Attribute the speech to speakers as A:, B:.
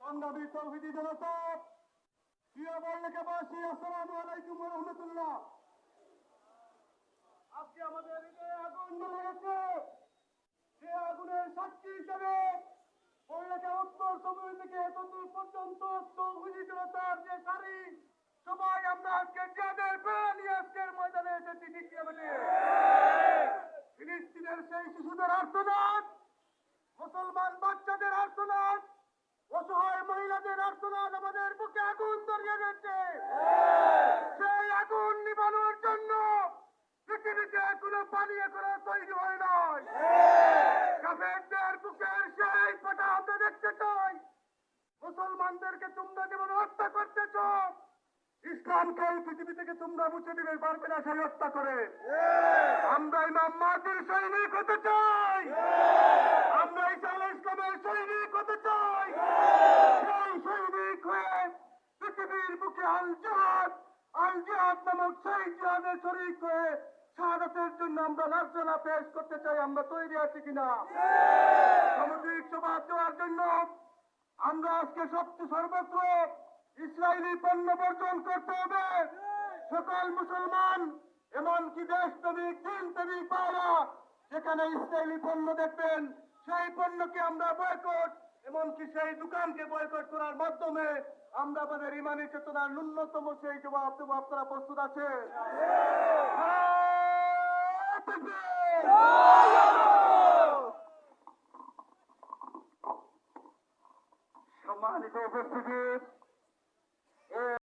A: সংগ্রামী আগুনের সাক্ষী হিসেবে উত্তর সময় থেকে তন্দুর পর্যন্ত তৌহিদি জনতার যে সবাই আমরা আজকে যাদের প্রাণ আজকের ময়দানে এসেছি আর্তনাদ মুসলমান বাচ্চাদের আর্তনাদ অসহায় মহিলাদের আর্তনাদ আমাদের বুকে আগুন ধরিয়ে দিচ্ছে সেই আগুন নিবানোর জন্য পৃথিবীতে কোনো পানি এখনও তৈরি হয় নাই। বুকের সেই আমরা দেখতে মুসলমানদেরকে হত্যা এই পৃথিবী থেকে মুছে করে। আমরা ইমাম সৈনিক হতে চাই। হতে চাই সেই সৈনিক হয়ে পৃথিবীর বুকে আল জাহাদ আল জাহাদ নামক সেই জিহাদের শরিক হয়ে শাহাদাতের জন্য আমরা লাঞ্ছনা পেশ করতে চাই আমরা তৈরি আছি কিনা? সামুদ্রিক সমাজ দেওয়ার জন্য আমরা আজকে সবচেয়ে সর্বত্র ইসরায়েলি পণ্য বর্জন করতে হবে। সকল মুসলমান এমনকি দেশ প্রেমিক দিন প্রেমিক পাওয়া যেখানে ইসরায়েলি পণ্য দেখবেন সেই পণ্যকে আমরা বয়কট এমনকি সেই দোকানকে বয়কট করার মাধ্যমে আমরা আমাদের ইমানি চেতনার ন্যূনতম সেই জবাব দেবো। আপনারা প্রস্তুত আছে সম্মানিত উপস্থিতি